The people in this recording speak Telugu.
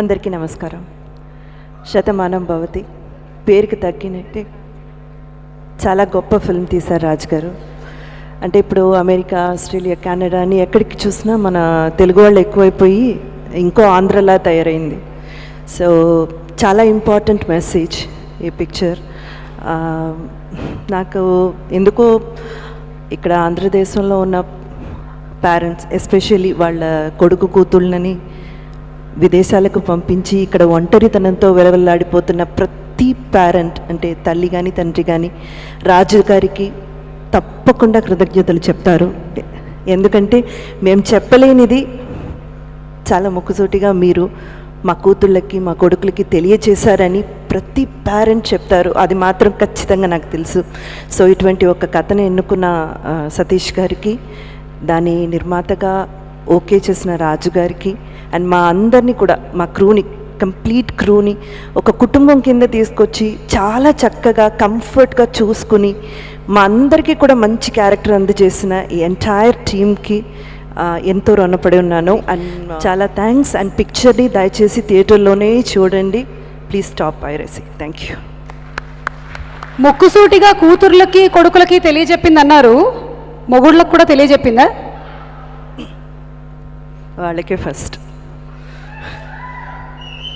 అందరికీ నమస్కారం. శతమానం భవతి. పేరుకి తగ్గినట్టే చాలా గొప్ప ఫిల్మ్ తీశారు రాజ్ గారు. అంటే ఇప్పుడు అమెరికా ఆస్ట్రేలియా కెనడా అని ఎక్కడికి చూసినా మన తెలుగు వాళ్ళు ఎక్కువైపోయి ఇంకో ఆంధ్రలా తయారైంది. సో చాలా ఇంపార్టెంట్ మెసేజ్ ఈ పిక్చర్ నాకు ఎందుకో ఇక్కడ ఆంధ్రదేశంలో ఉన్న పేరెంట్స్ ఎస్పెషల్లీ వాళ్ళ కొడుకు కూతుళ్ళని విదేశాలకు పంపించి ఇక్కడ ఒంటరితనంతో వెలవెల్లాడిపోతున్న ప్రతి పేరెంట్ అంటే తల్లి కానీ తండ్రి కానీ రాజు గారికి తప్పకుండా కృతజ్ఞతలు చెప్తారు. ఎందుకంటే మేము చెప్పలేనిది చాలా ముక్కుసూటిగా మీరు మా కూతుళ్ళకి మా కొడుకులకి తెలియచేశారని ప్రతి పేరెంట్ చెప్తారు. అది మాత్రం ఖచ్చితంగా నాకు తెలుసు. సో ఇటువంటి ఒక కథను ఎన్నుకున్న సతీష్ గారికి దాని నిర్మాతగా ఓకే చేసిన రాజు గారికి అండ్ మా అందరినీ కూడా మా క్రూని కంప్లీట్ క్రూని ఒక కుటుంబం కింద తీసుకొచ్చి చాలా చక్కగా కంఫర్ట్గా చూసుకుని మా అందరికీ కూడా మంచి క్యారెక్టర్ అందజేసిన ఈ ఎంటైర్ టీమ్కి ఎంతో రుణపడి ఉన్నాను. అండ్ చాలా థ్యాంక్స్ అండ్ పిక్చర్ని దయచేసి థియేటర్లోనే చూడండి. Please stop piracy. Thank you. ముక్కుసూటిగా కూతుర్లకి కొడుకులకి తెలియజెప్పింది అన్నారు మొగుళ్ళకు కూడా తెలియజెప్పిందా? వాళ్ళకే ఫస్ట్.